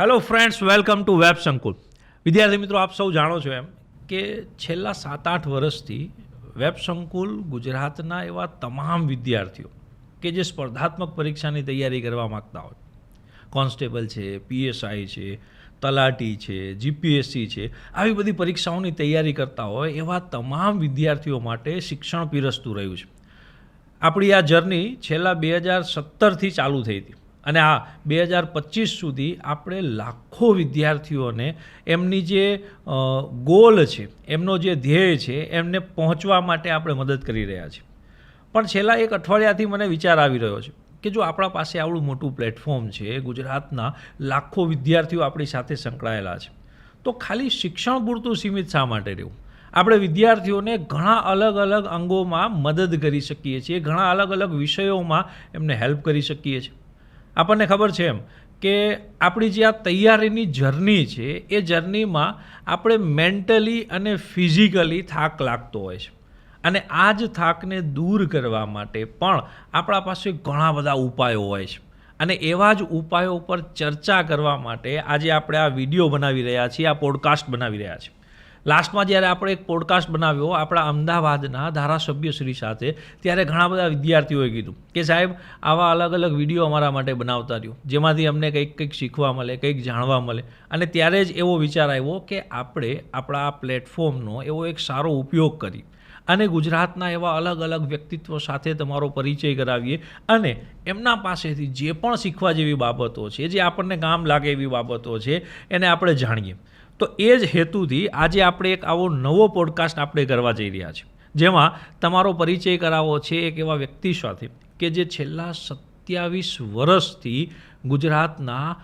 Hello friends welcome to web Sankul વિદ્યાર્થી મિત્રો, આપ સૌ જાણો છો એમ કે છેલ્લા સાત આઠ વર્ષથી વેબ સંકુલ ગુજરાતના એવા તમામ વિદ્યાર્થીઓ કે જે સ્પર્ધાત્મક પરીક્ષાની તૈયારી કરવા માગતા હોય, કોન્સ્ટેબલ છે પીએસઆઈ છે, તલાટી છે જીપીએસસી છે, આવી બધી પરીક્ષાઓની તૈયારી કરતા હોય એવા તમામ વિદ્યાર્થીઓ માટે શિક્ષણ પીરસતું રહ્યું છે. આપણી આ જર્ની છેલ્લા બે હજાર સત્તરથી ચાલુ થઈ હતી. અને આ બે હજાર પચીસ સુધી આપણે લાખો વિદ્યાર્થીઓને એમની જે ગોલ છે, એમનો જે ધ્યેય છે, એમને પહોંચવા માટે આપણે મદદ કરી રહ્યા છીએ. પણ છેલ્લા એક અઠવાડિયાથી મને વિચાર આવી રહ્યો છે કે જો આપણા પાસે આવડું મોટું પ્લેટફોર્મ છે, ગુજરાતના લાખો વિદ્યાર્થીઓ આપણી સાથે સંકળાયેલા છે, તો ખાલી શિક્ષણ પૂરતું સીમિત શા માટે રહેવું? આપણે વિદ્યાર્થીઓને ઘણા અલગ અલગ અંગોમાં મદદ કરી શકીએ છીએ, ઘણા અલગ અલગ વિષયોમાં એમને હેલ્પ કરી શકીએ છીએ. આપણને ખબર છે એમ કે આપણી જે આ તૈયારીની જર્ની છે, એ જર્નીમાં આપણે મેન્ટલી અને ફિઝિકલી થાક લાગતો હોય છે. અને આ જ થાકને દૂર કરવા માટે પણ આપણા પાસે ઘણા બધા ઉપાયો હોય છે. અને એવા જ ઉપાયો પર ચર્ચા કરવા માટે આજે આપણે આ વીડિયો બનાવી રહ્યા છીએ, આ પોડકાસ્ટ બનાવી રહ્યા છીએ. લાસ્ટમાં જ્યારે આપણે એક પોડકાસ્ટ બનાવ્યો, આપણા અમદાવાદના ધારાસભ્યશ્રી સાથે, ત્યારે ઘણા બધા વિદ્યાર્થીઓએ કીધું કે સાહેબ, આવા અલગ અલગ વીડિયો અમારા માટે બનાવતા રહ્યો. જેમાંથી અમને કંઈક કંઈક શીખવા મળે, કંઈક જાણવા મળે. અને ત્યારે જ એવો વિચાર આવ્યો કે આપણે આપણા પ્લેટફોર્મનો એવો એક સારો ઉપયોગ કરી અને ગુજરાતના એવા અલગ અલગ વ્યક્તિત્વ સાથે તમારો પરિચય કરાવીએ અને એમના પાસેથી જે પણ શીખવા જેવી બાબતો છે, જે આપણને કામ લાગે એવી બાબતો છે, એને આપણે જાણીએ. તો એ જ હેતુથી આજે આપણે એક આવો નવો પોડકાસ્ટ આપણે કરવા જઈ રહ્યા છીએ. જેમાં તમારો પરિચય કરાવવો છે એક એવા વ્યક્તિ સાથે કે જે છેલ્લા સત્યાવીસ વર્ષથી ગુજરાતના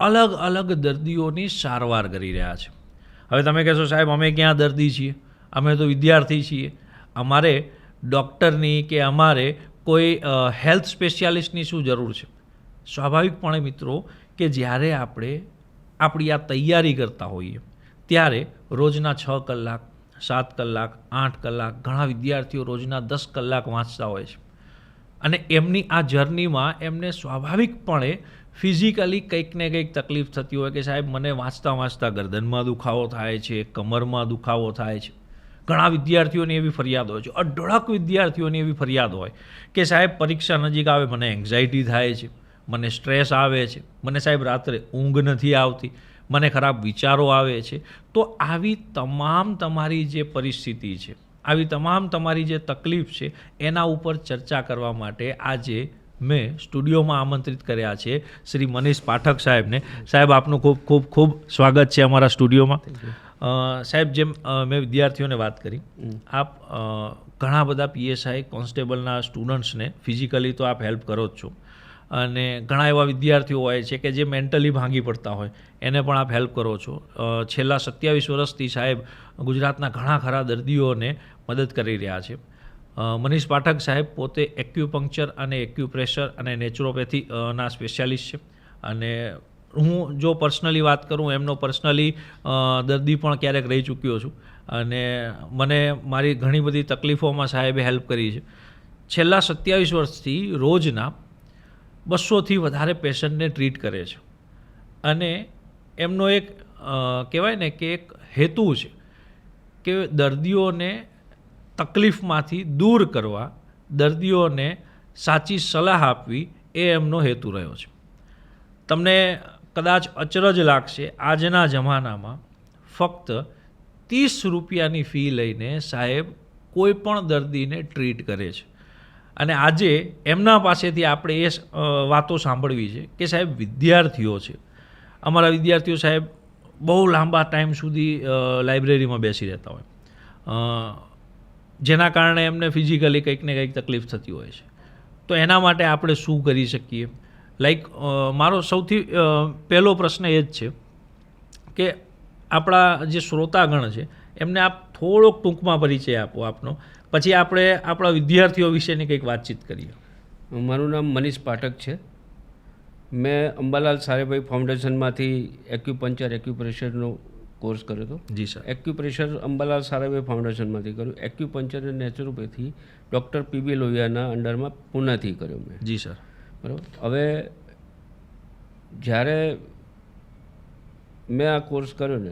અલગ અલગ દર્દીઓની સારવાર કરી રહ્યા છે. હવે તમે કહેશો, સાહેબ, અમે ક્યાં દર્દી છીએ? અમે તો વિદ્યાર્થી છીએ. અમારે ડૉક્ટરની કે અમારે કોઈ હેલ્થ સ્પેશિયાલિસ્ટની શું જરૂર છે? સ્વાભાવિકપણે મિત્રો કે જ્યારે આપણે આપણી આ તૈયારી કરતા હોઈએ. ત્યારે રોજના છ કલાક, સાત કલાક, આઠ કલાક ઘણા વિદ્યાર્થીઓ રોજના દસ કલાક વાંચતા હોય છે. અને એમની આ જર્નીમાં એમને સ્વાભાવિકપણે ફિઝિકલી કંઈક ને કંઈક તકલીફ થતી હોય કે સાહેબ મને વાંચતા વાંચતા ગરદનમાં દુખાવો થાય છે, કમરમાં દુખાવો થાય છે. ઘણા વિદ્યાર્થીઓની એવી ફરિયાદ હોય છે. અઢળક વિદ્યાર્થીઓની એવી ફરિયાદ હોય કે સાહેબ પરીક્ષા નજીક આવે, મને એન્ઝાયટી થાય છે. મને સ્ટ્રેસ આવે છે. મને સાહેબ રાત્રે ઊંઘ નથી આવતી. મને ખરાબ વિચારો આવે છે. તો આવી તમામ તમારી જે પરિસ્થિતિ છે આવી તમામ તમારી જે તકલીફ છે એના ઉપર ચર્ચા કરવા માટે આજે મેં સ્ટુડિયોમાં આમંત્રિત કર્યા છે શ્રી મનીષ પાઠક સાહેબને. સાહેબ આપનું ખૂબ ખૂબ ખૂબ સ્વાગત છે અમારા સ્ટુડિયોમાં. સાહેબ જેમ મેં વિદ્યાર્થીઓને વાત કરી. આપ ઘણા બધા પીએસઆઈ કોન્સ્ટેબલના સ્ટુડન્ટ્સને ફિઝિકલી તો આપ હેલ્પ કરો જ છો. અને ઘણા એવા વિદ્યાર્થીઓ હોય છે કે જે મેન્ટલી ભાંગી પડતા હોય. એને પણ આપ હેલ્પ કરો છો. છેલ્લા સત્યાવીસ વર્ષથી સાહેબ ગુજરાતના ઘણા ખરા દર્દીઓને મદદ કરી રહ્યા છે. મનીષ પાઠક સાહેબ પોતે એક્યુપંક્ચર અને એક્યુપ્રેશર અને નેચરોપેથી ના સ્પેશિયાલિસ્ટ છે. અને હું જો પર્સનલી વાત કરું, એમનો પર્સનલી દર્દી પણ ક્યારેક રહી ચૂક્યો છું. અને મને મારી ઘણી બધી તકલીફોમાં સાહેબે હેલ્પ કરી છે. છેલ્લા સત્યાવીસ વર્ષથી રોજના બસોથી વધારે પેશન્ટને ટ્રીટ કરે છે. અને એમનો એક કહેવાય ને કે એક હેતુ છે કે દર્દીઓને તકલીફમાંથી દૂર કરવા, દર્દીઓને સાચી સલાહ આપવી એ એમનો હેતુ રહ્યો છે. તમને કદાચ અચરજ લાગશે, આજના જમાનામાં ફક્ત ત્રીસ રૂપિયાની ફી લઈને સાહેબ કોઈ પણ દર્દીને ટ્રીટ કરે છે. અને આજે એમના પાસેથી આપણે એ વાતો સાંભળવી છે કે સાહેબ વિદ્યાર્થીઓ છે. અમારા વિદ્યાર્થીઓ સાહેબ બહુ લાંબા ટાઈમ સુધી લાઇબ્રેરીમાં બેસી રહેતા હોય. જેના કારણે એમને ફિઝિકલી કંઈક ને કંઈક તકલીફ થતી હોય છે. તો એના માટે આપણે શું કરી શકીએ? લાઈક મારો સૌથી પહેલો પ્રશ્ન એ જ છે કે આપણા જે શ્રોતાગણ છે એમને આપ થોડોક ટૂંકમાં પરિચય આપો આપનો. પછી આપણે આપણા વિદ્યાર્થીઓ વિશેની કંઈક વાતચીત કરીએ. મારું નામ મનીષ પાઠક છે. મેં અંબાલાલ સારેભાઈ ફાઉન્ડેશનમાંથી એક્યુપંચર એક્યુપ્રેશરનો કોર્સ કર્યો હતો. જી સર. એક્યુપ્રેશર અંબાલાલ સારાભાઈ ફાઉન્ડેશનમાંથી કર્યું. એક્યુપંચર અને નેચરોપેથી ડૉક્ટર પીબી લોહિયાના અંડરમાં પુનાથી કર્યો મેં. જી સર. બરાબર? હવે જ્યારે મેં આ કોર્સ કર્યો ને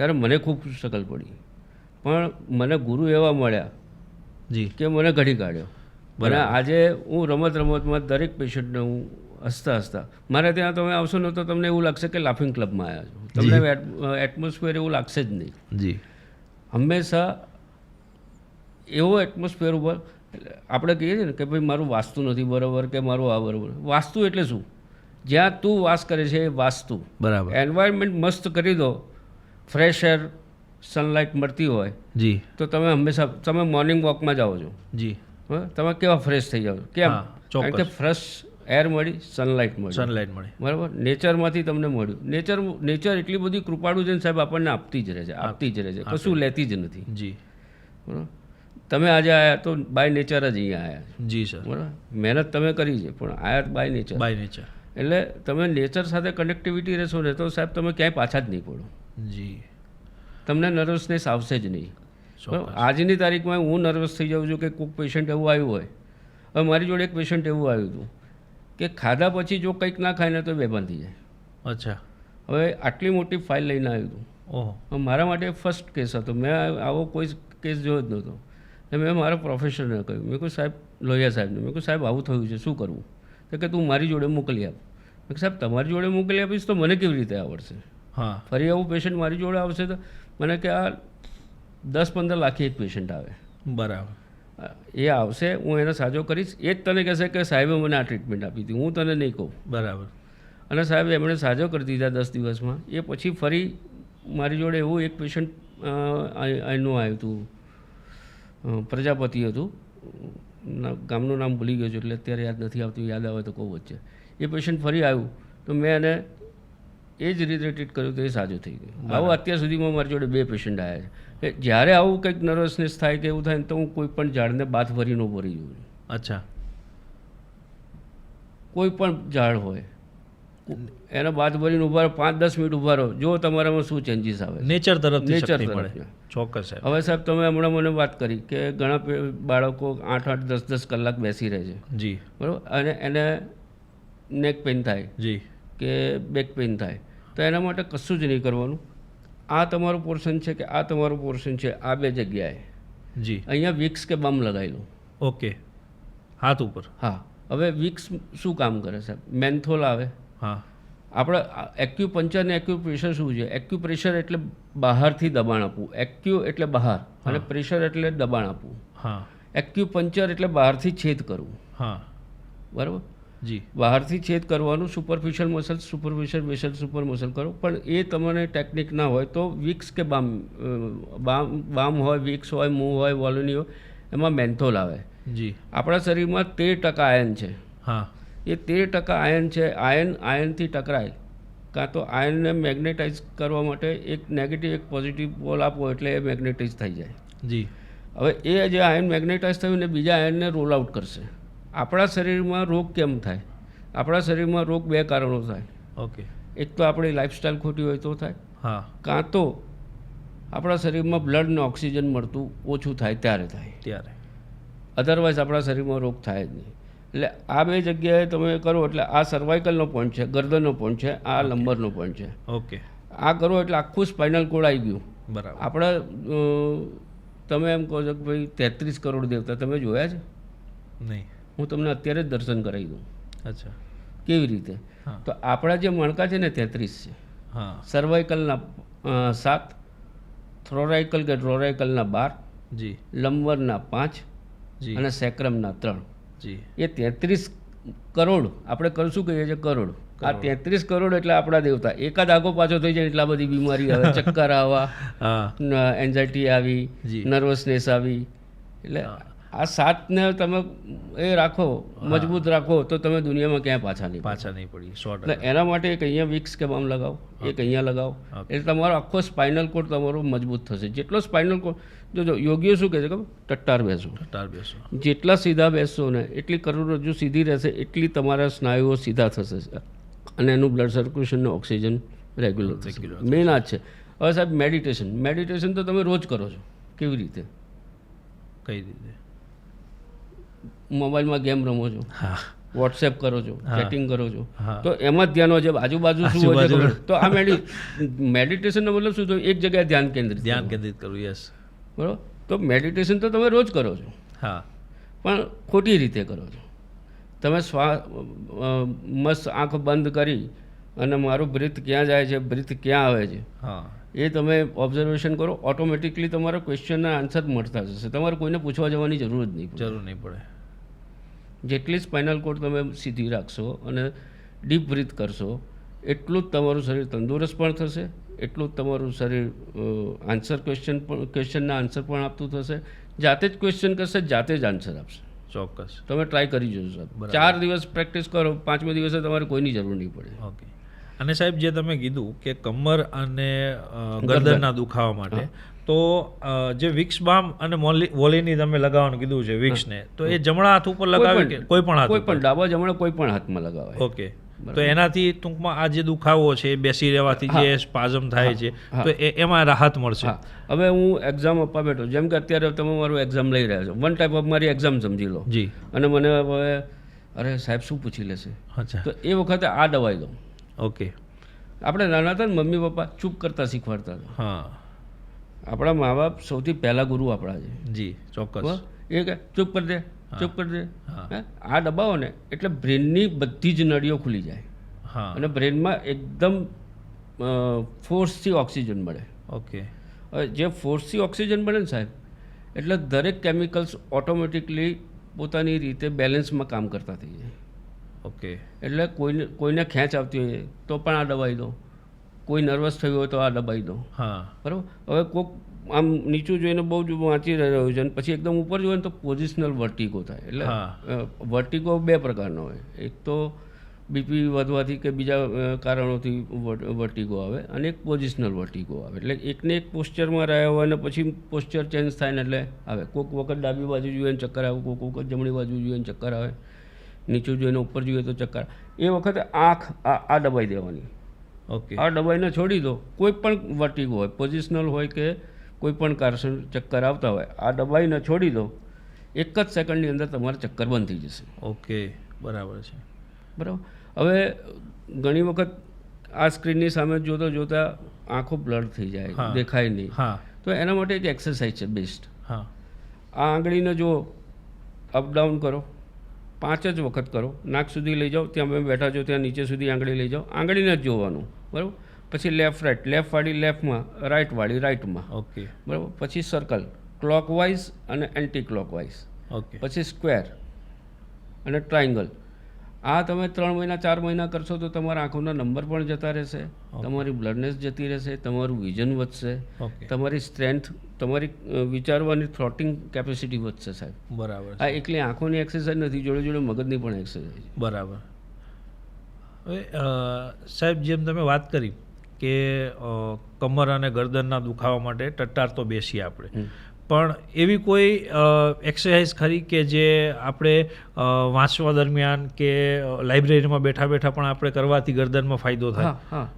ત્યારે મને ખૂબ શકલ પડી. પણ મને ગુરુ એવા મળ્યા જી. કે મને ઘડી કાઢ્યો. મને આજે હું રમત રમતમાં દરેક પેશન્ટને હું હસતા હસતા મારે ત્યાં તમે આવશો ને તો તમને એવું લાગશે કે લાફિંગ ક્લબમાં આવ્યા છો. તમને એટમોસ્ફિયર એવું લાગશે જ નહીં. જી. હંમેશા એવો એટમોસ્ફિયર ઉપર આપણે કહીએ છીએ ને કે ભાઈ મારું વાસ્તુ નથી બરાબર કે મારું આ બરાબર. વાસ્તુ એટલે શું? જ્યાં તું વાસ કરે છે એ વાસ્તુ. બરાબર. એન્વાયરમેન્ટ મસ્ત કરી દો ફ્રેશ એર સનલાઇટ મળતી હોય જી. તો તમે હંમેશા તમે મોર્નિંગ વોકમાં જાઓ છો. જી? તમે કેવા ફ્રેશ થઈ જાઓ છો? કેમ? કારણ કે ફ્રેશ એર મળી સનલાઇટ મળી. સનલાઇટ મળે. બરાબર? નેચરમાંથી તમને મળ્યું. નેચર નેચર એટલી બધી કૃપાળુ છે ને સાહેબ આપણને આપતી જ રહે છે આપતી જ રહે છે. કશું લેતી જ નથી. જી. બરાબર? તમે આજે આવ્યા તો બાય નેચર જ અહીંયા આવ્યા જી સર. બરાબર? મહેનત તમે કરી છે પણ આયા બાય નેચર બાય નેચર એટલે તમે નેચર સાથે કનેક્ટિવિટી રહેશો ને તો સાહેબ તમે ક્યાંય પાછા જ નહીં પડો. જી. તમને નર્વસનેસ આવશે જ નહીં. આજની તારીખમાં હું નર્વસ થઈ જાઉં છું કે કોઈક પેશન્ટ એવું આવ્યું હોય. હવે મારી જોડે એક પેશન્ટ એવું આવ્યું હતું કે ખાધા પછી જો કંઈક ના ખાય ને તો બેભાન થઈ જાય. અચ્છા. હવે આટલી મોટી ફાઇલ લઈને આવ્યું હતું. ઓહો. મારા માટે ફર્સ્ટ કેસ હતો. મેં આવો કોઈ કેસ જોયો જ નહોતો. એટલે મેં મારા પ્રોફેસરને કહ્યું મેં કહ્યું સાહેબ લોહિયા સાહેબને. મેં કહ્યું સાહેબ આવું થયું છે. શું કરવું? તો કે તું મારી જોડે મોકલી આપ. મેં સાહેબ તમારી જોડે મોકલી આપીશ તો મને કેવી રીતે આવડશે? હા. ફરી આવું પેશન્ટ મારી જોડે આવશે તો મને કે આ દસ પંદર લાખી એક પેશન્ટ આવે. બરાબર. એ આવશે હું એને સાજો કરીશ. એ જ તને કહેશે કે સાહેબે મને આ ટ્રીટમેન્ટ આપી હતી. હું તને નહીં કહું. બરાબર. અને સાહેબ એમણે સાજો કરી દીધા દસ દિવસમાં. એ પછી ફરી મારી જોડે એવું એક પેશન્ટ એનું આવ્યું હતું. પ્રજાપતિ હતું. ગામનું નામ ભૂલી ગયો છું એટલે અત્યારે યાદ નથી આવતું. યાદ આવે તો કહું વચ્ચે. એ પેશન્ટ ફરી આવ્યું. તો મેં એને એ જ રીતે ટ્રીટ કર્યું તો એ સાજું થઈ ગયું. આવું અત્યાર સુધીમાં મારી જોડે બે પેશન્ટ આવ્યા છે. કે જ્યારે આવું કંઈક નર્વસનેસ થાય કે એવું થાય ને તો હું કોઈ પણ ઝાડને બાથ ભરીને ઊભો જાઉં. છું અચ્છા. કોઈ પણ ઝાડ હોય એના બાદ ભરીને ઊભા રહો પાંચ દસ મિનિટ ઊભા રહો. જો તમારામાં શું ચેન્જીસ આવે. નેચર તરફ નેચર શક્તિ ચોક્કસ હવે સાહેબ તમે હમણાં મને વાત કરી કે ઘણા બાળકો આઠ આઠ દસ દસ કલાક બેસી રહે છે. જી. બરાબર? અને એને નેક પેઇન થાય. જી. કે બેક પેઇન થાય. તો એના માટે કશું જ નહીં કરવાનું. આ તમારું પોર્શન છે કે આ તમારું પોર્શન છે આ બે જગ્યાએ. જી. અહીંયા વિક્સ કે બમ લગાવી લો ઓકે. હાથ ઉપર. હા. હવે વિક્સ શું કામ કરે સાહેબ મેન્થોલ આવે. હા. આપણે એક્યુપંચર ને એક્યુપ્રેશર શું છે? એક્યુપ્રેશર એટલે બહારથી દબાણ આપવું. એક્યુ એટલે બહાર અને પ્રેશર એટલે દબાણ આપવું. હા. એક્યુપંચર એટલે બહારથી છેદ કરવું. હા. બરાબર? જી. બહારથી છેદ કરવાનું superficial muscle superficial muscle super muscle કરો. પણ એ તમને ટેકનિક ના હોય તો વિક્સ કે બામ બામ બામ હોય વિક્સ હોય મૂવ હોય વોલોની હોય એમાં મેન્થોલ આવે. જી. આપણા શરીરમાં તેર ટકા આયન છે. હા. એ તેર ટકા આયન છે આયન આયનથી ટકરાય. કાં તો આયનને મેગ્નેટાઇઝ કરવા માટે એક નેગેટિવ એક પોઝિટિવ પોલ આપો એટલે એ મેગ્નેટાઇઝ થઈ જાય. જી. હવે એ જે આયન મેગ્નેટાઇઝ થયું ને બીજા આયનને રોલ આઉટ કરશે. આપણા શરીરમાં રોગ કેમ થાય? આપણા શરીરમાં રોગ બે કારણો થાય. ઓકે. એક તો આપણી લાઈફસ્ટાઈલ ખોટી હોય તો થાય. હા. કાં તો આપણા શરીરમાં બ્લડને ઓક્સિજન મળતું ઓછું થાય ત્યારે થાય. ત્યારે. અધરવાઇઝ આપણા શરીરમાં રોગ થાય જ નહીં. એટલે આ બે જગ્યાએ તમે કરો એટલે આ સર્વાઇકલનો પોઈન્ટ છે ગરદનનો પોઈન્ટ છે આ લંબરનો પોઈન્ટ છે. ઓકે. આ કરો એટલે આખું સ્પાઇનલ કોડ આવી ગયું. બરાબર. આપણા તમે એમ કહો છો કે ભાઈ તેત્રીસ કરોડ દેવતા તમે જોયા છે? નહીં. હું તમને અત્યારે જ દર્શન કરાવી દઉં. અચ્છા. કેવી રીતે? તો આપણા જે મણકા છે ને તેત્રીસ છે. સર્વાઇકલના સાત થ્રોરાઇકલ કે ડ્રોરાઇકલના બાર જી. લંબરના પાંચ જી. અને સેક્રમના ત્રણ. જી. એ તેત્રીસ કરોડ આપણે કરશું કહીએ છીએ કરોડ? આ તેત્રીસ કરોડ એટલે આપણા દેવતા. એકાદ આગો પાછો થઈ જાય એટલા બધી બીમારી આવે ચક્કર આવવા એન્ઝાયટી આવી નર્વસનેસ આવી. એટલે આ સાતને તમે એ રાખો મજબૂત રાખો તો તમે દુનિયામાં ક્યાંય પાછા નહીં પાછા નહીં પડી સો એટલે એના માટે એક અહીંયા વિક્સ કે બામ લગાવો એક અહીંયા લગાવો. એટલે તમારો આખો સ્પાઇનલ કોડ તમારો મજબૂત થશે. જેટલો સ્પાઇનલ કોડ જોજો યોગીઓ શું કહે છે કે ટટ્ટાર બેસો. ટટ્ટાર બેસો. જેટલા સીધા બેસશો ને એટલી કરોડરજ્જુ સીધી રહેશે એટલી તમારા સ્નાયુઓ સીધા થશે અને એનું બ્લડ સર્ક્યુલેશન ઓક્સિજન રેગ્યુલર થશે. મેઇન આ જ છે. હવે સાહેબ મેડિટેશન મેડિટેશન તો તમે રોજ કરો છો. કેવી રીતે? કઈ રીતે? મોબાઈલમાં ગેમ રમો છો. હા. વોટ્સએપ કરો છો. ચેટિંગ કરો છો. તો એમાં જ ધ્યાન હોય છે આજુબાજુ શું હોય છે તો આ મેડિ મેડિટેશનનો મતલબ શું થયું એક જગ્યાએ ધ્યાન કેન્દ્રિત ધ્યાન કેન્દ્રિત કરવું યસ બરોબર? તો મેડિટેશન તો તમે રોજ કરો છો. હા. પણ ખોટી રીતે કરો છો. તમે શ્વા મસ્ત આંખ બંધ કરી અને મારું બ્રીથ ક્યાં જાય છે બ્રીથ ક્યાં આવે છે હા. એ તમે ઓબ્ઝર્વેશન કરો ઓટોમેટિકલી તમારા ક્વેશ્ચનના આન્સર મળતા જશે. તમારે કોઈને પૂછવા જવાની જરૂર જ નહીં જરૂર નહીં પડે. જેટલી સ્પાઇનલ કોડ તમે સીધી રાખશો અને ડીપ બ્રીથ કરશો એટલું જ તમારું શરીર તંદુરસ્ત પણ થશે એટલું જ તમારું શરીર આન્સર ક્વેશ્ચન પણ ક્વેશ્ચનના આન્સર પણ આપતું થશે. જાતે જ ક્વેશ્ચન કરશે જાતે જ આન્સર આપશે. ચોક્કસ. તમે ટ્રાય કરી જોજો સાહેબ. ચાર દિવસ પ્રેક્ટિસ કરો પાંચમે દિવસે તમારે કોઈની જરૂર નહીં પડે. ઓકે. અને સાહેબ જે તમે કીધું કે કમર અને ગરદનના દુખાવા માટે તો જે વિક્સ બામ અને વોલીની તમે લગાવવાનું કીધું છે વિક્સને તો એ જમણા હાથ ઉપર લગાવે કે કોઈ પણ હાથ કોઈ પણ ડાબા જમણા કોઈ પણ હાથમાં લગાવે ઓકે. તો એનાથી ટૂંકમાં આ જે દુખાવો છે એ બેસી રહેવાથી જે સ્પાઝમ થાય છે તો એ એમાં રાહત મળશે. હવે હું એક્ઝામ આપવા બેઠો જેમ કે અત્યારે તમે મારું એક્ઝામ લઈ રહ્યા છો. વન ટાઈપ ઓફ મારી એક્ઝામ સમજી લો. જી. અને મને હવે અરે સાહેબ શું પૂછી લેશે? અચ્છા. તો એ વખતે આ દવાઈ દઉં. ઓકે. આપણે નાના હતા ને મમ્મી પપ્પા ચૂપ કરતા શીખવાડતા હતા. હા. આપણા મા બાપ સૌથી પહેલા ગુરુ આપણા છે. જી ચોક્કસ. એ કે ચૂપ કરી દે ચૂપ કરી દે. હે? આ દબાવો ને એટલે બ્રેનની બધી જ નળીઓ ખુલી જાય. હા. અને બ્રેનમાં એકદમ ફોર્સથી ઓક્સિજન મળે. ઓકે. હવે જે ફોર્સથી ઓક્સિજન મળે ને સાહેબ એટલે દરેક કેમિકલ્સ ઓટોમેટિકલી પોતાની રીતે બેલેન્સમાં કામ કરતા થઈ જાય. ઓકે. એટલે કોઈને કોઈને ખેંચ આવતી હોય તો પણ આ દવાઈ દો. કોઈ નર્વસ થયું હોય તો આ દબાઈ દો. હા. બરાબર? હવે કોઈક આમ નીચું જોઈને બહુ જ વાંચી રહ્યું છે અને પછી એકદમ ઉપર જોઈએ ને તો પોઝિશનલ વર્ટિકો થાય. એટલે હા. વર્ટિગો બે પ્રકારનો હોય. એક તો બીપી વધવાથી કે બીજા કારણોથી વર્ટિકો આવે અને એક પોઝિશનલ વર્ટિકો આવે. એટલે એકને એક પોસ્ચરમાં રહ્યા હોય અને પછી પોસ્ચર ચેન્જ થાય ને એટલે આવે. કોઈક વખત ડાબી બાજુ જોઈએ ને ચક્કર આવે કોઈક વખત જમણી બાજુ જોઈએ ને ચક્કર આવે. નીચું જોઈને ઉપર જોઈએ તો ચક્કર એ વખતે આંખ આ આ દબાઈ દેવાની. ઓકે આ દબાઈને છોડી દો. કોઈ પણ વર્ટિગો હોય પોઝિશનલ હોય કે કોઈ પણ કારસન ચક્કર આવતા હોય આ દબાઈને છોડી દો. એક જ સેકન્ડની અંદર તમારા ચક્કર બંધ થઈ જશે. ઓકે બરાબર છે. બરાબર? હવે ઘણી વખત આ સ્ક્રીનની સામે જોતા જોતા આંખો બ્લડ થઈ જાય દેખાય નહીં. હા. તો એના માટે એક એક્સરસાઇઝ છે બેસ્ટ હા. આ આંગળીને જો અપડાઉન કરો. પાંચ જ વખત કરો. નાક સુધી લઈ જાઓ ત્યાં અમે બેઠા છો ત્યાં નીચે સુધી આંગળી લઈ જાઓ. આંગળીને જ જોવાનું બરાબર? પછી લેફ્ટ રાઈટ લેફ્ટ વાળી લેફ્ટમાં રાઈટ વાળી રાઈટમાં ઓકે બરાબર? પછી સર્કલ ક્લોકવાઇઝ અને એન્ટી ક્લોકવાઇઝ ઓકે પછી સ્ક્વેર અને ટ્રાયંગલ આ તમે ત્રણ મહિના ચાર મહિના કરશો તો તમારા આંખોના નંબર પણ જતા રહેશે તમારી બ્લડનેસ જતી રહેશે તમારું વિઝન વધશે તમારી સ્ટ્રેન્થ તમારી વિચારવાની થ્રોટિંગ કેપેસિટી વધશે સાહેબ. બરાબર આ એકલી આંખોની એક્સરસાઇઝ નથી જોડે જોડે મગજની પણ એક્સરસાઇઝ બરાબર. હવે સાહેબ જેમ તમે વાત કરી કે કમર અને ગરદનના દુખાવા માટે ટટ્ટાર તો બેસીએ આપણે. પણ એવી કોઈ એક્સરસાઇઝ ખરી કે જે આપણે વાંચવા દરમિયાન કે લાઇબ્રેરીમાં બેઠા બેઠા પણ આપણે કરવાથી ગરદનમાં ફાયદો થાય? હા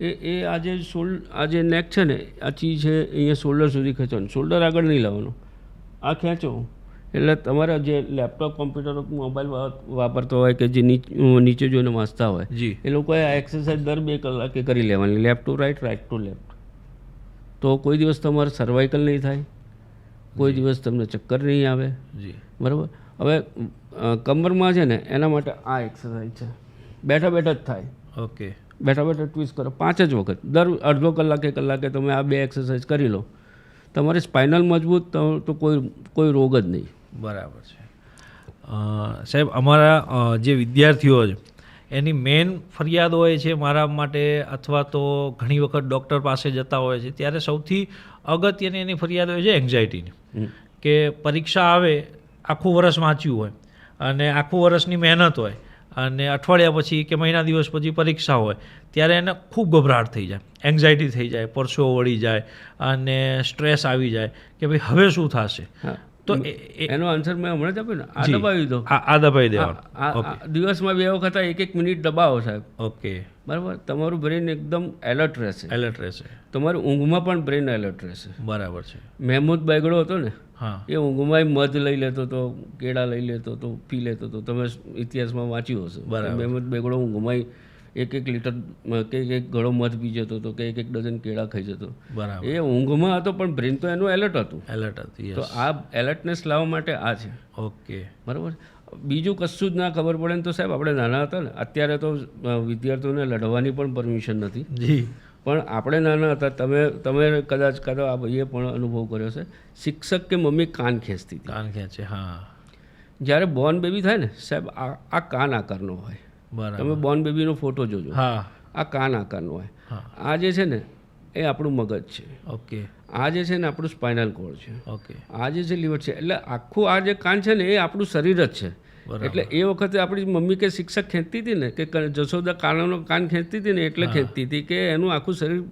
એ એ આજે શોલ આ જે નેક છે ને આ ચીજ છે અહીંયા શોલ્ડર સુધી ખેંચવાનું. શોલ્ડર આગળ નહીં લાવવાનું. આ ખેંચો. એટલે તમારા જે લેપટોપ કોમ્પ્યુટર મોબાઈલ વાપરતો હોય કે જે નીચ- નીચે જોઈને વાંચતા હોય જી. એ લોકોએ આ એક્સરસાઇઝ દર બે કલાકે કરી લેવાની. Left to right right to left તો કોઈ દિવસ તમારે સર્વાઇકલ નહીં થાય? કોઈ દિવસ તમને ચક્કર નહીં આવે. જી. બરાબર? હવે કમરમાં છે ને એના માટે આ એક્સરસાઇઝ છે. બેઠા બેઠા જ થાય. ઓકે. બેઠા બેઠા ટ્વિસ્ટ કરો. પાંચ જ વખત. દર અડધો કલાકે કલાકે તમે આ બે એક્સરસાઇઝ કરી લો. તમારી સ્પાઇનલ મજબૂત તો કોઈ કોઈ રોગ જ નહીં. બરાબર છે. સાહેબ અમારા જે વિદ્યાર્થીઓ છે એની મેઇન ફરિયાદ હોય છે મારા માટે અથવા તો ઘણી વખત ડૉક્ટર પાસે જતા હોય છે. ત્યારે સૌથી અગત્યની એની ફરિયાદ હોય છે એન્ઝાયટીની કે પરીક્ષા આવે આખું વરસ વાંચ્યું હોય અને આખું વરસની મહેનત હોય અને અઠવાડિયા પછી કે મહિના દિવસ પછી પરીક્ષા હોય ત્યારે એને ખૂબ ગભરાટ થઈ જાય એન્ઝાયટી થઈ જાય પરસો વળી જાય અને સ્ટ્રેસ આવી જાય કે ભાઈ હવે શું થશે? તો એનો આન્સર મેં હમણાં જ આપ્યો ને. આ દબાવી દો આ દબાવી દેવાનું દિવસમાં બે વખત એક એક મિનિટ દબાવો સાહેબ. ઓકે બરાબર? તમારું બ્રેન એકદમ એલર્ટ રહેશે. એલર્ટ રહેશે. તમારું ઊંઘમાં પણ બ્રેન એલર્ટ રહેશે. બરાબર છે. મહેમૂદ બેગડો હતો ને હા. એ ઊંઘમાં મધ લઈ લેતો હતો કેળા લઈ લેતો હતો પી લેતો હતો. તમે ઇતિહાસમાં વાંચ્યું હશે. બરાબર. મહેમૂદ બેગડો ઊંઘમાં એક એક લીટર કે એક ગળો મધ પી જતો હતો કે એક એક ડઝન કેળા ખાઈ જતો બરાબર. એ ઊંઘમાં હતો પણ બ્રેન તો એનું એલર્ટ હતું. એલર્ટ હતી તો આ એલર્ટનેસ લાવવા માટે આ છે. ઓકે. બરાબર? બીજું કશું જ ના ખબર પડે ને તો સાહેબ આપણે નાના હતા ને અત્યારે તો વિદ્યાર્થીઓને લડવાની પણ પરમિશન નથી. જી. પણ આપણે નાના હતા તમે તમે કદાચ કદાચ આ ભાઈએ પણ અનુભવ કર્યો છે શિક્ષક કે મમ્મી કાન ખેંચતી કાન ખેંચે હા. જ્યારે બોર્ન બેબી થાય ને સાહેબ આ આ કાન આકારનો હોય. તમે બોર્ન બેબીનો ફોટો જોજો. હા. આ કાન આકારનો હોય. આ જે છે ને એ આપણું મગજ છે. ઓકે. આ જે છે ને આપણું સ્પાઇનલ કોડ છે. ઓકે. આ જે છે લીવર છે એટલે આખું આ જે કાન છે ને એ આપણું શરીર જ છે. એટલે એ વખતે આપણી મમ્મી કે શિક્ષક ખેંચતી હતી ને કે જશોદા કાનનો કાન ખેંચતી હતી ને એટલે ખેંચતી હતી કે એનું આખું શરીર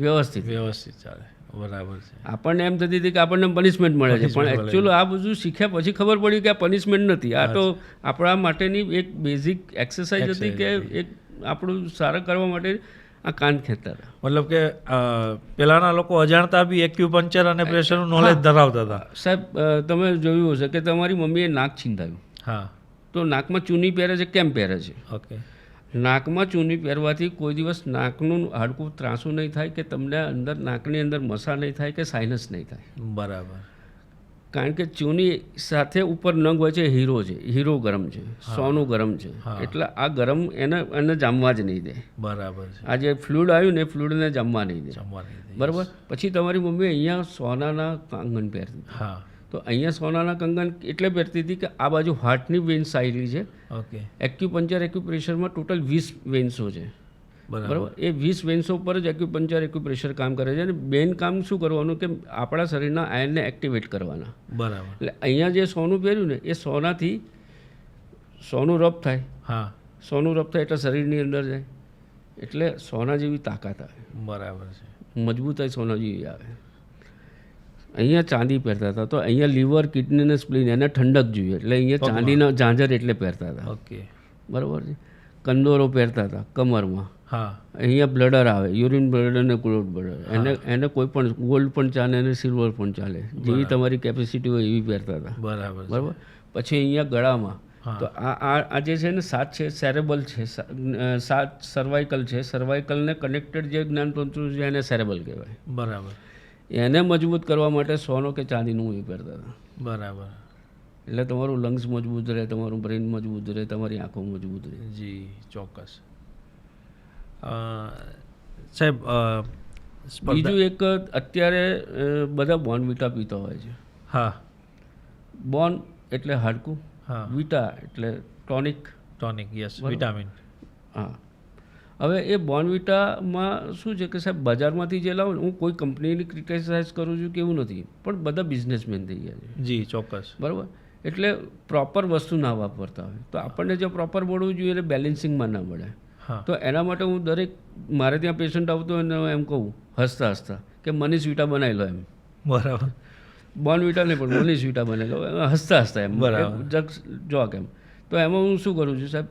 વ્યવસ્થિત. વ્યવસ્થિત ચાલે. બરાબર છે. આપણને એમ થતી હતી કે આપણને પનિશમેન્ટ મળે છે. પણ એકચ્યુઅલી આ બધું શીખ્યા પછી ખબર પડી કે આ પનિશમેન્ટ નથી. આ તો આપણા માટેની એક બેઝિક એક્સરસાઇઝ હતી કે એક આપણું સારા કરવા માટે આ કાન હતા. મતલબ કે પહેલાંના પેલાના લોકો અજાણતા બી એક્યુપંચર અને પ્રેશરનું નોલેજ ધરાવતા હતા. સાહેબ તમે જોયું હશે કે તમારી મમ્મીએ નાક છીંધાયું. હા. તો નાકમાં ચૂની પહેરે છે કેમ પહેરે છે? ઓકે. નાકમાં ચૂની પહેરવાથી કોઈ દિવસ નાકનું હાડકું ત્રાસું નહીં થાય કે તમને અંદર નાકની અંદર મસા નહીં થાય કે સાઇનસ નહીં થાય. બરાબર. કારણ કે ચૂની સાથે ઉપર નંગ હોય છે હીરો છે હીરો ગરમ છે સોનું ગરમ છે. એટલે આ ગરમ એને એને જામવા જ નહીં દે. બરાબર છે. આ જે ફ્લૂડ આવ્યું ને ફ્લૂડને જામવા નહીં દે. બરાબર? પછી તમારી મમ્મી અહીંયા સોનાના કાંગન પહેરતી હા. તો અહીંયા સોનાના કંગન એટલે પહેરતી હતી કે આ બાજુ હાર્ટની વેન્સ આવેલી છે. ઓકે. એક્યુપંચર એક્યુપ્રેશરમાં ટોટલ વીસ વેન્સો છે. બરાબર. એ વીસ વેન્સો પર જ એક્યુપંચર એક્યુપ્રેશર કામ કરે છે અને મેઇન કામ શું કરવાનું કે આપણા શરીરના આયનને એક્ટિવેટ કરવાના. બરાબર. એટલે અહીંયા જે સોનું પહેર્યું ને એ સોનાથી સોનું રબ થાય. હા. સોનું રબ થાય એટલે શરીરની અંદર જાય. એટલે સોના જેવી તાકાત આવે. બરાબર છે. મજબૂતાઈ સોના જેવી આવે. અહીંયા ચાંદી પહેરતા હતા. તો અહીંયા લીવર કિડની ને સ્પ્લિન એને ઠંડક જોઈએ. એટલે અહીંયા ચાંદીના ઝાંઝર એટલે પહેરતા હતા. ઓકે. બરાબર છે? કંદોરો પહેરતા હતા કમરમાં. હા. અહીંયા બ્લડર આવે યુરિન બ્લડર અને ક્લોડ બ્લડર. એને એને કોઈ પણ ગોલ્ડ પણ ચાલે અને સિલ્વર પણ ચાલે. જેવી તમારી કેપેસિટી હોય એવી પહેરતા હતા. બરાબર બરાબર? પછી અહીંયા ગળામાં. તો આ આ જે છે ને સાત છે સેરેબલ છે સાત સર્વાઇકલ છે. સર્વાઇકલને કનેક્ટેડ જે જ્ઞાનતંતુ છે એને સેરેબલ કહેવાય. બરાબર. એને મજબૂત કરવા માટે સોનો કે ચાંદીનું એ પહેરતા હતા. બરાબર. એટલે તમારું લંગ્સ મજબૂત રહે તમારું બ્રેન મજબૂત રહે તમારી આંખો મજબૂત રહે. જી ચોક્કસ. સાહેબ બીજું એક અત્યારે બધા બોન બોર્નવિટા પીતા હોય છે. હા. બોર્ન એટલે હાડકું હા. વિટા એટલે ટોનિક ટોનિક યસ વિટામિન હા. હવે એ બોર્નવિટામાં શું છે કે સાહેબ બજારમાંથી જે લાવો હું કોઈ કંપનીની ક્રિટિસાઇઝ કરું છું કે એવું નથી પણ બધા બિઝનેસમેન થઈ ગયા છે. જી ચોક્કસ. બરાબર? એટલે પ્રોપર વસ્તુ ના વાપરતા હોય. તો આપણને જે પ્રોપર મળવું જોઈએ એટલે બેલેન્સિંગમાં ના મળે. તો એના માટે હું દરેક મારે ત્યાં પેશન્ટ આવતો હોય એમ કહું હસતા હસતા કે મનીષ વિટા બનાવી લો એમ. બરાબર. બોર્ન વિટા નહીં પણ મનીષ વિટા બનેલો એમાં હસતા હસતા એમ. બરાબર. જગ જો કેમ તો એમાં હું શું કરું છું સાહેબ?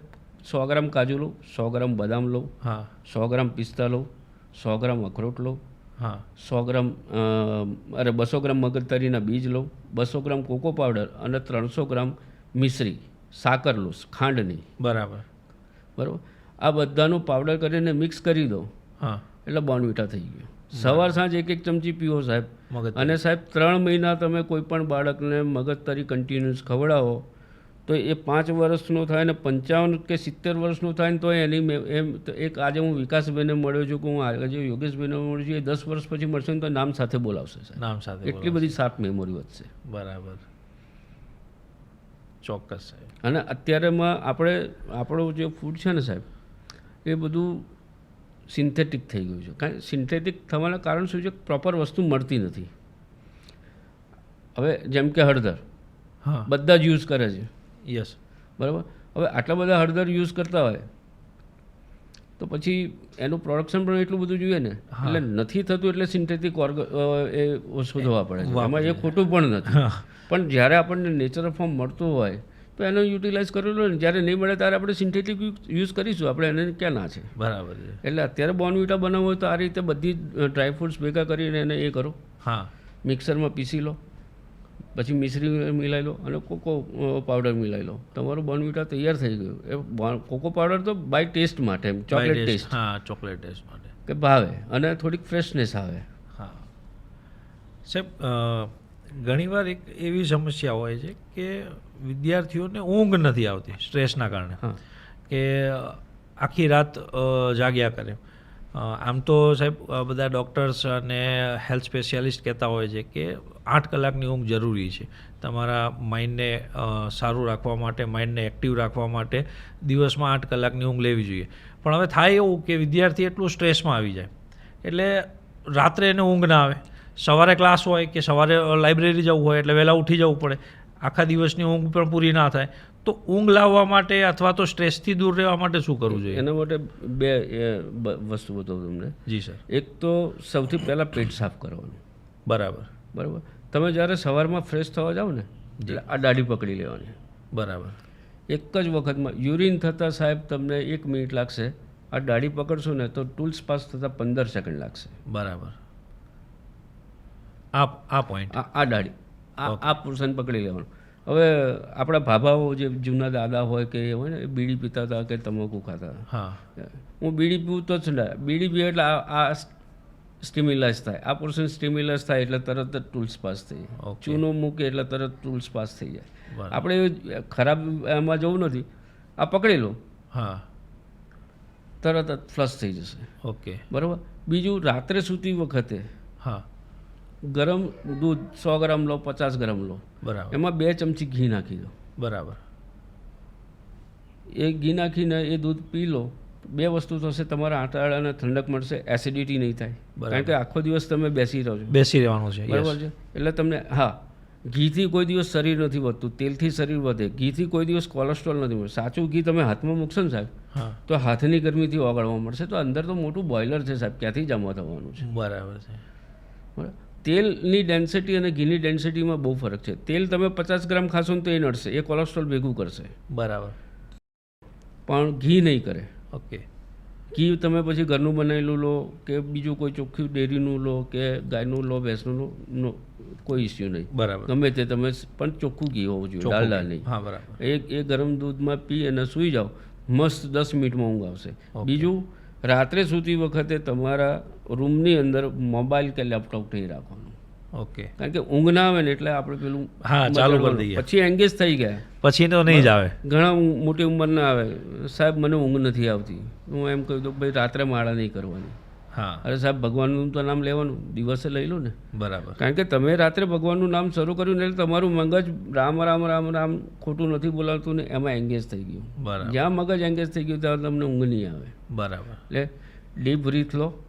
સો ગ્રામ કાજુ લો સો ગ્રામ બદામ લો હા. સો ગ્રામ પિસ્તા લો સો ગ્રામ અખરોટ લો હા. સો ગ્રામ અરે બસો ગ્રામ મગજતરીના બીજ લો બસો ગ્રામ કોકો પાવડર અને ત્રણસો ગ્રામ મિશ્રી સાકર લો ખાંડની. બરાબર. બરાબર? આ બધાનો પાવડર કરીને મિક્સ કરી દો હા. એટલે બોર્નવિટા થઈ ગયો. સવાર સાંજ એક એક ચમચી પીવો સાહેબ. અને સાહેબ ત્રણ મહિના તમે કોઈ પણ બાળકને મગજતરી કન્ટિન્યુઅસ ખવડાવો તો એ પાંચ વર્ષનો થાય ને પંચાવન કે સિત્તેર વર્ષનો થાય ને તો એની એમ એક આજે હું વિકાસભાઈને મળ્યો છું કે હું આજે યોગેશભાઈને મળ્યો છું એ દસ વર્ષ પછી મળશે ને તો નામ સાથે બોલાવશે નામ સાથે એટલી બધી શાર્પ મેમોરી વધશે. બરાબર. ચોક્કસ સાહેબ. અને અત્યારેમાં આપણે આપણું જે ફૂડ છે ને સાહેબ એ બધું સિન્થેટિક થઈ ગયું છે. કારણ સિન્થેટિક થવાના કારણ શું છે? પ્રોપર વસ્તુ મળતી નથી. હવે જેમ કે હળદર હા. બધા જ યુઝ કરે છે. યસ. બરાબર? હવે આટલા બધા હળદર યુઝ કરતા હોય તો પછી એનું પ્રોડક્શન પણ એટલું બધું જોઈએ ને? એટલે નથી થતું એટલે સિન્થેટિક ઓર્ગ એ શોધવા પડે છે. એમાં એ ખોટું પણ નથી. પણ જ્યારે આપણને નેચરલ ફોર્મ મળતું હોય તો એનો યુટિલાઇઝ કરેલો ને જ્યારે નહીં મળે ત્યારે આપણે સિન્થેટિક યુઝ કરીશું. આપણે એને ક્યાં ના છે? બરાબર છે. એટલે અત્યારે બોર્નવિટા બનાવવું હોય તો આ રીતે બધી ડ્રાયફ્રૂટ્સ ભેગા કરીને એને એ કરો. હા. મિક્સરમાં પીસી લો. પછી મિશ્રી મિલાવી લો અને કોકો પાવડર મિલાવી લો. તમારું બોર્નવિટા તૈયાર થઈ ગયું. એ કોકો પાવડર તો બાય ટેસ્ટ માટે ચોકલેટ ટેસ્ટ હા ચોકલેટ ટેસ્ટ માટે. કે ભાવે અને થોડીક ફ્રેશનેસ આવે. હા. સાહેબ ઘણીવાર એક એવી સમસ્યા હોય છે કે વિદ્યાર્થીઓને ઊંઘ નથી આવતી સ્ટ્રેસના કારણે. કે આખી રાત જાગ્યા કરે. આમ તો સાહેબ બધા ડૉક્ટર્સ અને હેલ્થ સ્પેશિયાલિસ્ટ કહેતા હોય છે કે આઠ કલાકની ઊંઘ જરૂરી છે. તમારા માઇન્ડને સારું રાખવા માટે માઇન્ડને એક્ટિવ રાખવા માટે દિવસમાં આઠ કલાકની ઊંઘ લેવી જોઈએ. પણ હવે થાય એવું કે વિદ્યાર્થી એટલું સ્ટ્રેસમાં આવી જાય. એટલે રાત્રે એને ઊંઘ ના આવે. સવારે ક્લાસ હોય કે સવારે લાઇબ્રેરી જવું હોય એટલે વહેલા ઉઠી જવું પડે. આખા દિવસની ઊંઘ પણ પૂરી ના થાય. તો ઊંઘ લાવવા માટે અથવા તો સ્ટ્રેસથી દૂર રહેવા માટે શું કરવું જોઈએ? એના માટે બે વસ્તુ બતાવું તમને. જી સર. એક તો સૌથી પહેલાં પેટ સાફ કરવાનું. બરાબર. બરાબર? તમે જ્યારે સવારમાં ફ્રેશ થવા જાઓ ને એટલે આ દાઢી પકડી લેવાની. બરાબર. એક જ વખતમાં યુરિન થતાં સાહેબ તમને એક મિનિટ લાગશે. આ દાઢી પકડશો ને તો ટૂલ્સ પાસ થતાં પંદર સેકન્ડ લાગશે. બરાબર. આ આ પોઈન્ટ આ આ દાઢી. આ આ પોર્શન પકડી લેવાનું. હવે આપણા ભાભાઓ જે જૂના દાદા હોય કે હોય ને એ બીડી પીતા હતા કે તમાકુ ખાતા હા. હું બીડી પીવું તો જ ને બીડી પીએ એટલે આ આ સ્ટિમ્યુલસ થાય. આ પોર્શન સ્ટિમ્યુલસ થાય એટલે તરત જ ટૂલ્સ પાસ થઈ જાય. ચૂનો મૂકે એટલે તરત ટૂલ્સ પાસ થઈ જાય. આપણે ખરાબ એમાં જવું નથી. આ પકડી લો. હા. તરત જ ફ્લશ થઈ જશે. ઓકે બરાબર? બીજું રાત્રે સૂતી વખતે હા. ગરમ દૂધ સો ગ્રામ લો પચાસ ગ્રામ લો. બરાબર. એમાં બે ચમચી ઘી નાખી દો. બરાબર. એ ઘી નાખીને એ દૂધ પી લો. બે વસ્તુ થશે તમારા આંટાળાને ઠંડક મળશે એસિડિટી નહીં થાય. કારણ કે આખો દિવસ તમે બેસી રહો છો. બેસી રહેવાનું છે બરાબર છે? એટલે તમને હા ઘીથી કોઈ દિવસ શરીર નથી વધતું તેલથી શરીર વધે. ઘીથી કોઈ દિવસ કોલેસ્ટ્રોલ નથી મળતું. સાચું ઘી તમે હાથમાં મૂકશો ને સાહેબ તો હાથની ગરમીથી ઓગળવા મળશે. તો અંદર તો મોટું બોઇલર છે સાહેબ ક્યાંથી જમા થવાનું છે? બરાબર છે. બરાબર? તેલની ડેન્સિટી અને ઘીની ડેન્સિટીમાં બહુ ફરક છે. તેલ તમે પચાસ ગ્રામ ખાશો ને તો એ નડશે. એ કોલેસ્ટ્રોલ ભેગું કરશે. બરાબર. પણ ઘી નહીં કરે. ઓકે ઘી તમે પછી ઘરનું બનાવેલું લો કે બીજું કોઈ ચોખ્ખું ડેરીનું લો કે ગાયનું લો ભેંસનું લો નો કોઈ ઇસ્યુ નહીં. બરાબર. ગમે તે તમે પણ ચોખ્ખું ઘી હોવું જોઈએ ડાલડા નહીં. હા બરાબર. એક એ ગરમ દૂધમાં પી અને સૂઈ જાઓ. મસ્ત દસ મિનિટમાં ઊંઘ આવશે. બીજું રાત્રે સૂતી વખતે તમારા રૂમની અંદર મોબાઈલ કે લેપટોપ નહીં રાખવાનું. ઓકે. કારણ કે ઊંઘ ના આવે ને એટલે આપણે પેલું હા, ચાલુ કરી દઈએ. પછી એંગેજ થઈ ગયા. પછી તો નહીં જ આવે. ઘણા મોટી ઉંમરના આવે. સાહેબ મને ઊંઘ નથી આવતી. હું એમ કહ્યું તો ભાઈ રાત્રે માળા નહીં કરવાની. હા. અરે સાહેબ ભગવાનનું તો નામ લેવાનું. દિવસે લઈ લો ને. બરાબર. કારણ કે તમે રાત્રે ભગવાનનું નામ શરૂ કર્યું ને એટલે તમારું મગજ રામ રામ રામ રામ ખોટું નથી બોલાવતું ને એમાં એંગેજ થઈ ગયું. બરાબર. જ્યાં મગજ એંગેજ થઈ ગયું ત્યાં તમને ઊંઘ નહીં આવે. બરાબર. એટલે ડીપ બ્રીથ લો.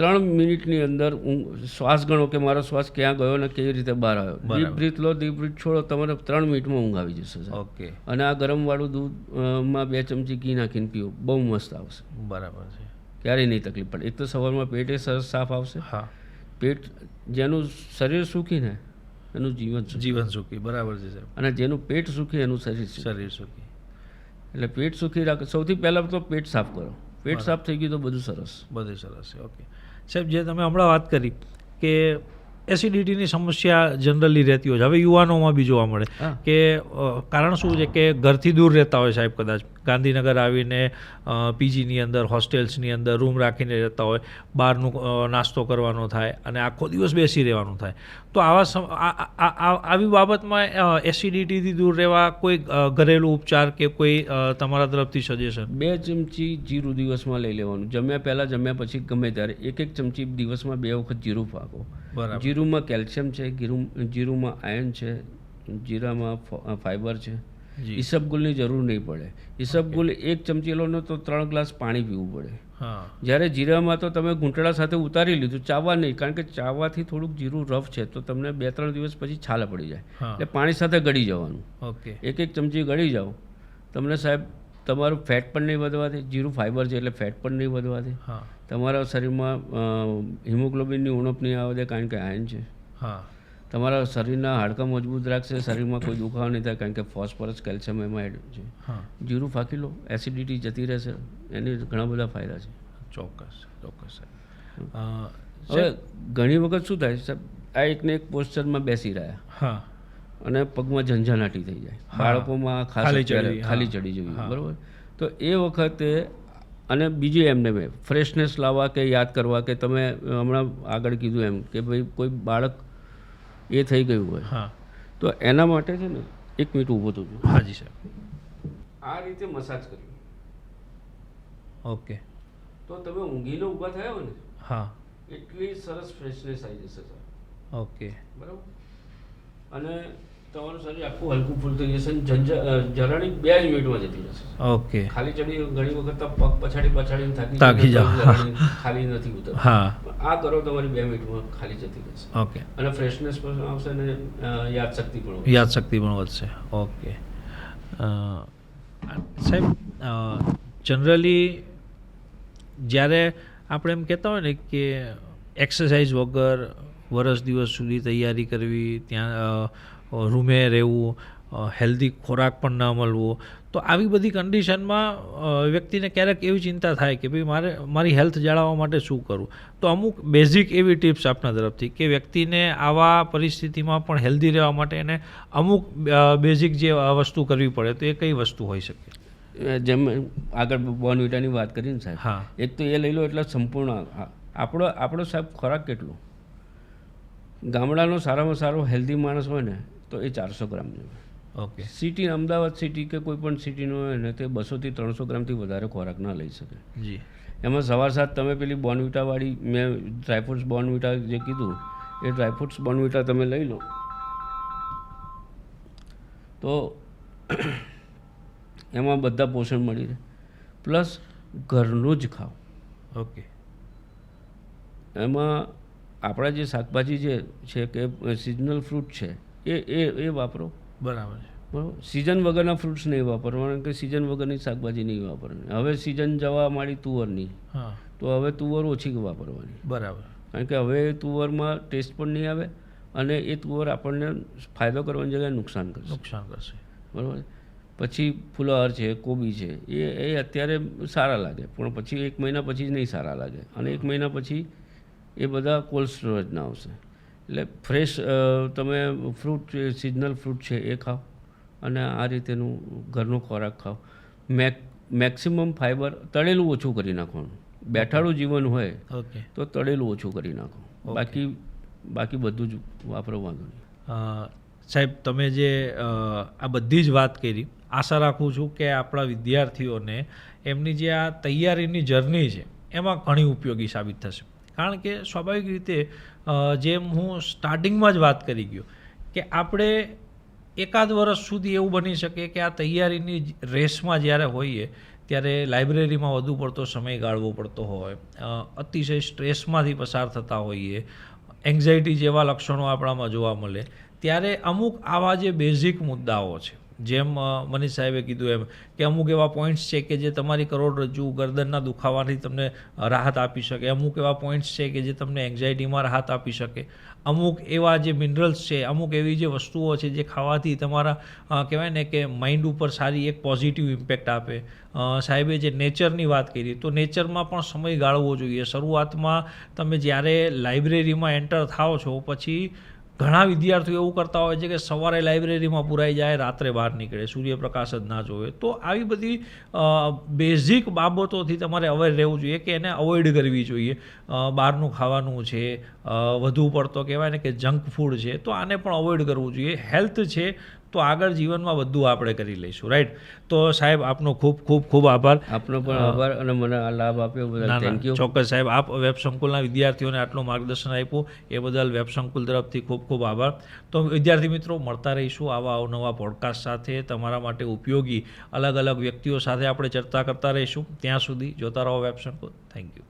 ત્રણ મિનિટની અંદર ઊંઘ શ્વાસ ગણો કે મારો શ્વાસ ક્યાં ગયો ને કેવી રીતે બહાર આવ્યો. ડીપ બ્રીથ લો ડીપ બ્રીથ છોડો તમારે ત્રણ મિનિટમાં ઊંઘ આવી જશે ઓકે. અને આ ગરમવાળું દૂધમાં બે ચમચી ઘી નાખીને પીવો બહુ મસ્ત આવશે. બરાબર છે. ક્યારેય નહીં તકલીફ પડે. એક તો સવારમાં પેટે સરસ સાફ આવશે. હા. પેટ જેનું શરીર સુખી ને એનું જીવન જીવન સુખી બરાબર છે સાહેબ. અને જેનું પેટ સુખી એનું શરીર શરીર સુખી. એટલે પેટ સુખી રાખો. સૌથી પહેલાં તો પેટ સાફ કરો. પેટ સાફ થઈ ગયું તો બધું સરસ. બધું સરસ છે. ઓકે. સાહેબ જે તમે હમણાં વાત કરી કે એસિડિટીની સમસ્યા જનરલી રહેતી હોય છે. હવે યુવાનોમાં બી જોવા મળે કે કારણ શું છે કે ઘરથી દૂર રહેતા હોય સાહેબ કદાચ. ગાંધીનગર આવીને પીજીની અંદર હોસ્ટેલ્સની અંદર રૂમ રાખીને રહેતા હોય બહારનું નાસ્તો કરવાનો થાય અને આખો દિવસ બેસી રહેવાનું થાય. તો આવા આવી બાબતમાં એસિડિટીથી દૂર રહેવા કોઈ ઘરેલું ઉપચાર કે કોઈ તમારા તરફથી સજેશન બે ચમચી જીરું દિવસમાં લઈ લેવાનું. જમ્યા પહેલાં જમ્યા પછી ગમે ત્યારે. એક એક ચમચી દિવસમાં બે વખત જીરું પાકો. બરાબર. જીરુંમાં કેલ્શિયમ છે જીરું જીરુંમાં આયર્ન છે જીરામાં ફાઇબર છે. ઈસબગુલની જરૂર નહીં પડે. ઈસબગુલ એક ચમચી લો ને તો ત્રણ ગ્લાસ પાણી પીવું પડે. જ્યારે જીરામાં તો તમે ઘૂંટડા સાથે ઉતારી લીધું ચાવવા નહીં કારણ કે ચાવવાથી થોડુંક જીરું રફ છે તો તમને બે ત્રણ દિવસ પછી છાલ પડી જાય. એટલે પાણી સાથે ગળી જવાનું. ઓકે. એક એક ચમચી ગળી જાઓ. તમને સાહેબ તમારું ફેટ પણ નહીં વધવા દે જીરું ફાઈબર છે એટલે ફેટ પણ નહીં વધવા દે. તમારા શરીરમાં હિમોગ્લોબિનની ઉણપ નહીં આવે દે કારણ કે આયન છે. હા. તમારા શરીરના હાડકાં મજબૂત રાખશે શરીરમાં કોઈ દુખાવો નહીં થાય કારણ કે ફોસ્ફરસ કેલ્શિયમ એમાં એડ છે જીરું ફાંકી લો એસિડિટી જતી રહેશે એની ઘણા બધા ફાયદા છે. ચોક્કસ ચોક્કસ સાહેબ. હવે ઘણી વખત શું થાય સાહેબ આ એકને એક પોસ્ચરમાં બેસી રહ્યા. હા. અને પગમાં ઝંઝાનાટી થઈ જાય. બાળકોમાં ખાલી ચડી, ખાલી ચડી જવી બરાબર? તો એ વખતે અને બીજી એમને મેં ફ્રેશનેસ લાવવા કે યાદ કરવા કે તમે હમણાં આગળ કીધું એમ કે ભાઈ કોઈ બાળક એ થઈ ગયું હોય. હા. તો એના માટે છે ને એક મિનિટ ઊભો થજો. હાજી સાહેબ. આ રીતે મસાજ કર્યો. ઓકે. તો તમે ઊંઘીને ઊભા થયા હોય ને? હા. એટલી સરસ ફ્રેશનેસ આવી જશે સર ઓકે. બરાબર? અને તમારું શરીર આખું હલકું ફૂલ થઈ જશે જરાની બે જ મિનિટમાં જતી જશે ઓકે. ખાલી ચડી ઘણી વખત પગ પછાડી પછાડીને થાકી થાકી જાઓ. ખાલી નથી ઉતર હા. આ કરો તમારી બે મિનિટમાં ખાલી જતી જશે ઓકે. અને ફ્રેશનેસ પણ આવશે અને યાદશક્તિ પણ. યાદશક્તિ પણ વધશે. ઓકે. સાહેબ જનરલી જ્યારે આપણે એમ કહેતા હોય ને કે એક્સરસાઇઝ વગર વરસ દિવસ સુધી તૈયારી કરવી ત્યાં રૂમે રહેવું હેલ્ધી ખોરાક પણ ન મળવો. તો આવી બધી કન્ડિશનમાં વ્યક્તિને ક્યારેક એવી ચિંતા થાય કે ભાઈ મારે મારી હેલ્થ જાળવવા માટે શું કરવું તો અમુક બેઝિક એવી ટિપ્સ આપના તરફથી કે વ્યક્તિને આવા પરિસ્થિતિમાં પણ હેલ્ધી રહેવા માટે એને અમુક બેઝિક જે વસ્તુ કરવી પડે તો એ કઈ વસ્તુ હોઈ શકે? જેમ આગળ બોર્નવિટાની વાત કરી ને સાહેબ હા. એક તો એ લઈ લો એટલે સંપૂર્ણ આપણો આપણો સાહેબ ખોરાક કેટલો? ગામડાનો સારામાં સારો હેલ્ધી માણસ હોય ને તો એ ચારસો ગ્રામ જોઈએ ઓકે. સિટી અમદાવાદ સિટી કે કોઈ પણ સિટીનો હોય ને તે બસોથી ત્રણસો ગ્રામથી વધારે ખોરાક ના લઈ શકે. જી. એમાં સવાર સાત તમે પેલી બોર્નવિટાવાળી મેં ડ્રાયફ્રૂટ્સ બોર્નવિટા જે કીધું એ ડ્રાયફ્રૂટ્સ બોર્નવિટા તમે લઈ લો. તો એમાં બધા પોષણ મળી રહે. પ્લસ ઘરનું જ ખાઓ. ઓકે. એમાં આપણા જે શાકભાજી જે છે કે સિઝનલ ફ્રૂટ છે એ એ એ વાપરો. બરાબર છે. બરાબર? સિઝન વગરના ફ્રૂટ્સ નહીં વાપરવાના કે સિઝન વગરની શાકભાજી નહીં વાપરવાની હવે સિઝન જવા માંડી તુવરની હા. તો હવે તુવર ઓછી વાપરવાની. બરાબર. કારણ કે હવે તુવરમાં ટેસ્ટ પણ નહીં આવે અને એ તુવર આપણને ફાયદો કરવાની જગ્યાએ નુકસાન કરશે. નુકસાન કરશે. બરાબર? પછી ફુલાવર છે કોબી છે એ એ અત્યારે સારા લાગે પણ પછી એક મહિના પછી જ નહીં સારા લાગે. અને એક મહિના પછી એ બધા કોલ્ડ સ્ટોરેજના આવશે. એટલે ફ્રેશ તમે ફ્રૂટ સિઝનલ ફ્રૂટ છે એ ખાઓ અને આ રીતેનું ઘરનો ખોરાક ખાઓ. મેક મેક્સિમમ ફાઈબર તળેલું ઓછું કરી નાખવાનું. બેઠાડું જીવન હોય ઓકે. તો તળેલું ઓછું કરી નાખો. બાકી બાકી બધું જ વાપરો વાંધો નહીં. સાહેબ તમે જે આ બધી જ વાત કરી આશા રાખું છું કે આપણા વિદ્યાર્થીઓને એમની જે આ તૈયારીની જર્ની છે એમાં ઘણી ઉપયોગી સાબિત થશે. કારણ કે સ્વાભાવિક રીતે જેમ હું સ્ટાર્ટિંગમાં જ વાત કરી ગયો, કે આપણે એકાદ વર્ષ સુધી એવું બની શકે કે આ તૈયારીની રેસમાં જ્યારે હોઈએ, ત્યારે લાઇબ્રેરીમાં વધુ પડતો સમય ગાળવો પડતો હોય અતિશય સ્ટ્રેસમાંથી પસાર થતા હોઈએ એન્ઝાયટી જેવા લક્ષણો આપણામાં જોવા મળે, ત્યારે અમુક આવા જે બેઝિક મુદ્દાઓ છે જેમ મનીષ સાહેબે કીધું એમ કે અમુક એવા પોઈન્ટ્સ છે કે જે તમારી કરોડરજ્જુ ગરદનના દુખાવાથી તમને રાહત આપી શકે. અમુક એવા પોઈન્ટ્સ છે કે જે તમને એન્ઝાયટીમાં રાહત આપી શકે. અમુક એવા જે મિનરલ્સ છે, અમુક એવી જે વસ્તુઓ છે જે ખાવાથી તમારા કહેવાય ને કે માઇન્ડ ઉપર સારી એક પોઝિટિવ ઇમ્પેક્ટ આપે. સાહેબે જે નેચરની વાત કરી, તો નેચરમાં પણ સમય ગાળવો જોઈએ. શરૂઆતમાં તમે જ્યારે લાઇબ્રેરીમાં એન્ટર થાઓ છો, પછી ઘણા વિદ્યાર્થીઓ એવું કરતા હોય છે કે સવારે લાઇબ્રેરીમાં પુરાઈ જાય, રાત્રે બહાર નીકળે, સૂર્યપ્રકાશ જ ના જોવે. તો આવી બધી બેઝિક બાબતોથી તમારે અવેર રહેવું જોઈએ કે એને અવોઇડ કરવી જોઈએ. બહારનું ખાવાનું છે વધુ પડતો કહેવાય ને કે જંક ફૂડ છે, તો આને પણ અવોઇડ કરવું જોઈએ. હેલ્થ છે તો આગળ જીવનમાં બધું આપણે કરી લઈશું રાઈટ તો સાહેબ આપનો ખૂબ ખૂબ ખૂબ આભાર. આપનો પણ આભાર અને મને આ લાભ આપ્યો બદલ થેન્ક યુ ચોક્કસ સાહેબ આપ વેબ સંકુલના વિદ્યાર્થીઓને આટલું માર્ગદર્શન આપ્યું એ બદલ વેબ સંકુલ તરફથી ખૂબ ખૂબ આભાર. તો વિદ્યાર્થી મિત્રો મળતા રહીશું આવા અવનવા પોડકાસ્ટ સાથે. તમારા માટે ઉપયોગી અલગ અલગ વ્યક્તિઓ સાથે આપણે ચર્ચા કરતા રહીશું. ત્યાં સુધી જોતા રહો વેબ સંકુલ. Thank you